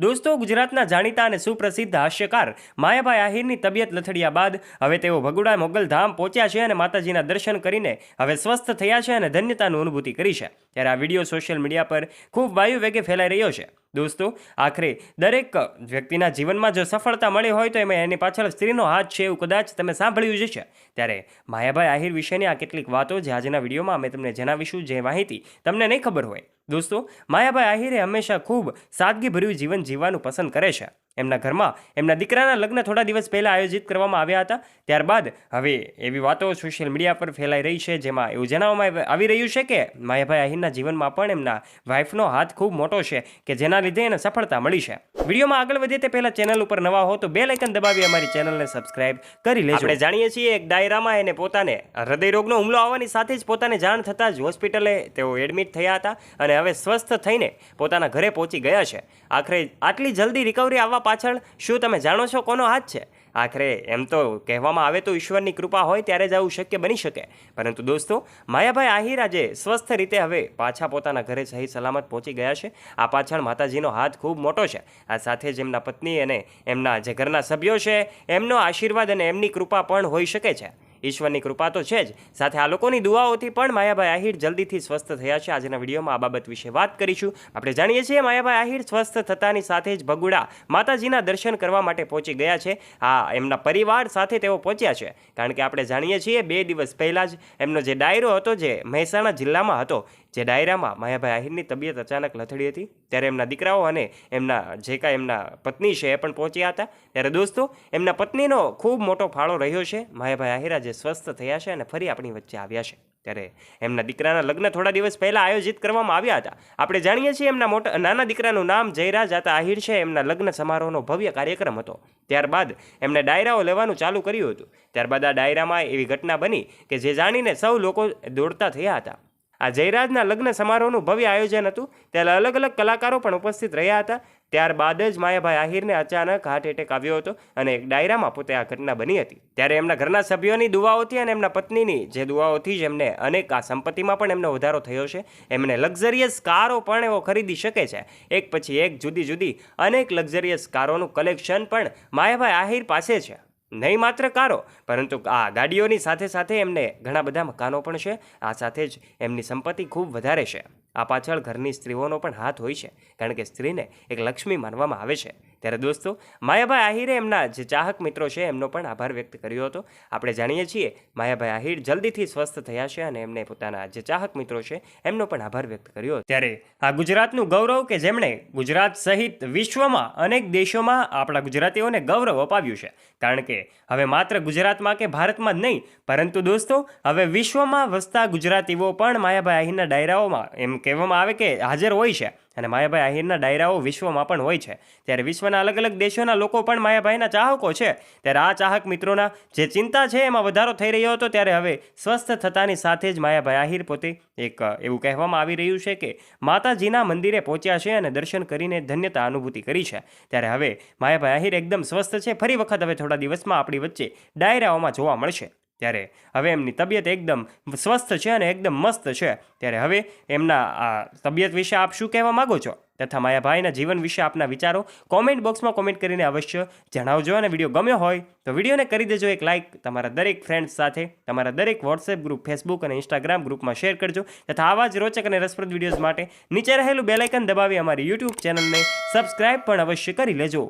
દોસ્તો, ગુજરાતના જાણીતા અને સુપ્રસિદ્ધ હાસ્યકાર માયાભાઈ આહિરની તબિયત લથડ્યા બાદ હવે તેઓ ભગુડા મોગલધામ પહોંચ્યા છે અને માતાજીના દર્શન કરીને હવે સ્વસ્થ થયા છે અને ધન્યતાની અનુભૂતિ કરી છે. ત્યારે આ વીડિયો સોશિયલ મીડિયા પર ખૂબ વાયુ વેગે ફેલાઈ રહ્યો છે. દોસ્તો, આખરે દરેક વ્યક્તિના જીવનમાં જો સફળતા મળી હોય તો એમાં એની પાછળ સ્ત્રીનો હાથ છે એવું કદાચ તમે સાંભળ્યું જ છે ત્યારે માયાભાઈ આહિર વિશેની આ કેટલીક વાતો જે આજના વિડીયોમાં અમે તમને જણાવીશું, જે માહિતી તમને નહીં ખબર હોય. દોસ્તો, માયાભાઈ આહિરે હંમેશા ખૂબ સાદગીભર્યું જીવન જીવવાનું પસંદ કરે છે. એમના ઘરમાં એમના દીકરાના લગ્ન થોડા દિવસ પહેલાં આયોજિત કરવામાં આવ્યા હતા. ત્યારબાદ હવે એવી વાતો સોશિયલ મીડિયા પર ફેલાઈ રહી છે, જેમાં એવું જણાવવામાં આવી રહ્યું છે કે માયાભાઈ આહિરના જીવનમાં પણ એમના વાઇફનો હાથ ખૂબ મોટો છે, કે જેના લીધે એને સફળતા મળી છે. વિડીયોમાં આગળ વધીએ તે પહેલાં ચેનલ ઉપર નવા હો તો બે લાઇકન દબાવી અમારી ચેનલને સબસ્ક્રાઇબ કરી લેજો. આપણે જાણીએ છીએ એક ડાયરામાં એને પોતાને હૃદયરોગનો હુમલો આવવાની સાથે જ પોતાને જાણ થતાં જ હોસ્પિટલે તેઓ એડમિટ થયા હતા અને હવે સ્વસ્થ થઈને પોતાના ઘરે પહોંચી ગયા છે. આખરે આટલી જલ્દી રિકવરી આવવા પાછળ શું તમે જાણો છો કોનો હાથ છે? આખરે એમ તો કહેવામાં આવે તો ઈશ્વરની કૃપા હોય ત્યારે જ આવું શક્ય બની શકે. પરંતુ દોસ્તો, માયાભાઈ આહિર આજે સ્વસ્થ રીતે હવે પાછા પોતાના ઘરે સહી સલામત પહોંચી ગયા છે. આ પાછળ માતાજીનો હાથ ખૂબ મોટો છે. આ સાથે જ એમના પત્ની અને એમના જે ઘરના સભ્યો છે, એમનો આશીર્વાદ અને એમની કૃપા પણ હોઈ શકે છે. ઈશ્વરની કૃપા તો છે જ. સાથે આ લોકોની દુઆઓથી પણ માયાભાઈ આહિર જલ્દીથી સ્વસ્થ થયા છે. આજના વિડીયોમાં આ બાબત વિશે વાત કરીશું. આપણે જાણીએ છીએ માયાભાઈ આહિર સ્વસ્થ થતાની સાથે જ ભગુડા માતાજીના દર્શન કરવા માટે પહોંચી ગયા છે. આ એમના પરિવાર સાથે તેઓ પહોંચ્યા છે. કારણ કે આપણે જાણીએ છીએ બે દિવસ પહેલાં જ એમનો જે ડાયરો હતો, જે મહેસાણા જિલ્લામાં હતો જે ડાયરામાં માયાભાઈ આહિરની તબિયત અચાનક લથડી હતી, ત્યારે એમના દીકરાઓ અને એમના જે કાંઈ એમના પત્ની છે એ પણ પહોંચ્યા હતા. ત્યારે દોસ્તો, એમના પત્નીનો ખૂબ મોટો ફાળો રહ્યો છે. માયાભાઈ આહિરા જે સ્વસ્થ થયા છે અને ફરી આપણી વચ્ચે આવ્યા છે. ત્યારે એમના દીકરાના લગ્ન થોડા દિવસ પહેલાં આયોજિત કરવામાં આવ્યા હતા. આપણે જાણીએ છીએ એમના મોટા, નાના દીકરાનું નામ જયરાજ આતા આહિર છે. એમના લગ્ન સમારોહનો ભવ્ય કાર્યક્રમ હતો. ત્યારબાદ એમણે ડાયરાઓ લેવાનું ચાલુ કર્યું હતું. ત્યારબાદ આ ડાયરામાં એવી ઘટના બની કે જે જાણીને સૌ લોકો દોડતા થયા હતા. આ જયરાજના લગ્ન સમારોહનું ભવ્ય આયોજન હતું. ત્યારે અલગ અલગ કલાકારો પણ ઉપસ્થિત રહ્યા હતા. ત્યારબાદ જ માયાભાઈ આહિરને અચાનક હાર્ટ એટેક આવ્યો હતો અને એક ડાયરામાં પોતે આ ઘટના બની હતી. ત્યારે એમના ઘરના સભ્યોની દુવાઓથી અને એમના પત્નીની જે દુવાઓથી જ એમને અનેક આ સંપત્તિમાં પણ એમનો વધારો થયો છે, એમને લક્ઝરિયસ કારો પણ એવો ખરીદી શકે છે. એક પછી એક જુદી જુદી અનેક લક્ઝરિયસ કારોનું કલેક્શન પણ માયાભાઈ આહિર પાસે છે. નહીં માત્ર કારો, પરંતુ આ ગાડીઓની સાથે સાથે એમને ઘણા બધા મકાનો પણ છે. આ સાથે જ એમની સંપત્તિ ખૂબ વધારે છે. આ પાછળ ઘરની સ્ત્રીઓનો પણ હાથ હોય છે, કારણ કે સ્ત્રીને એક લક્ષ્મી માનવામાં આવે છે. ત્યારે દોસ્તો, માયાભાઈ આહિરે એમના જે ચાહક મિત્રો છે, એમનો પણ આભાર વ્યક્ત કર્યો હતો. આપણે જાણીએ છીએ, માયાભાઈ આહિર જલ્દીથી સ્વસ્થ થયા છે અને એમને પોતાના જે ચાહક મિત્રો છે, એમનો પણ આભાર વ્યક્ત કર્યો ત્યારે આ ગુજરાતનું ગૌરવ કે જેમણે ગુજરાત સહિત વિશ્વમાં અનેક દેશોમાં આપણા ગુજરાતીઓને ગૌરવ અપાવ્યું છે. કારણ કે હવે માત્ર ગુજરાતમાં કે ભારતમાં જ નહીં, પરંતુ દોસ્તો, હવે વિશ્વમાં વસતા ગુજરાતીઓ પણ માયાભાઈ આહિરના ડાયરાઓમાં એમ કહેવામાં આવે કે હાજર હોય છે. અને માયાભાઈ આહિરના ડાયરાઓ વિશ્વમાં પણ હોય છે. ત્યારે વિશ્વના અલગ અલગ દેશોના લોકો પણ માયાભાઈના ચાહકો છે. ત્યારે આ ચાહક મિત્રોના જે ચિંતા છે એમાં વધારો થઈ રહ્યો હતો, ત્યારે હવે સ્વસ્થ થતાની સાથે જ માયાભાઈ આહિર પોતે એક, એવું કહેવામાં આવી રહ્યું છે કે માતાજીના મંદિરે પહોંચ્યા છે અને દર્શન કરીને ધન્યતા અનુભૂતિ કરી છે. ત્યારે હવે માયાભાઈ આહિર એકદમ સ્વસ્થ છે. ફરી વખત હવે થોડા દિવસમાં આપણી વચ્ચે ડાયરાઓમાં જોવા મળશે. ત્યારે હવે એમની તબિયત એકદમ સ્વસ્થ છે અને એકદમ મસ્ત છે. ત્યારે હવે એમના આ તબિયત વિશે આપ શું કહેવા માગો છો? તથા માયાભાઈના જીવન વિશે આપના વિચારો કોમેન્ટ બોક્સમાં કોમેન્ટ કરીને અવશ્ય જણાવજો અને વીડિયો ગમ્યો હોય તો વિડીયોને કરી દેજો એક લાઇક તમારા દરેક ફ્રેન્ડ્સ સાથે, તમારા દરેક વોટ્સએપ ગ્રુપ ફેસબુક અને ઇન્સ્ટાગ્રામ ગ્રુપમાં શેર કરજો તથા આવા જ રોચક અને રસપ્રદ વિડીયોઝ માટે નીચે રહેલું બેલાઇકન દબાવી અમારી યુટ્યુબ ચેનલને સબસ્ક્રાઇબ પણ અવશ્ય કરી લેજો.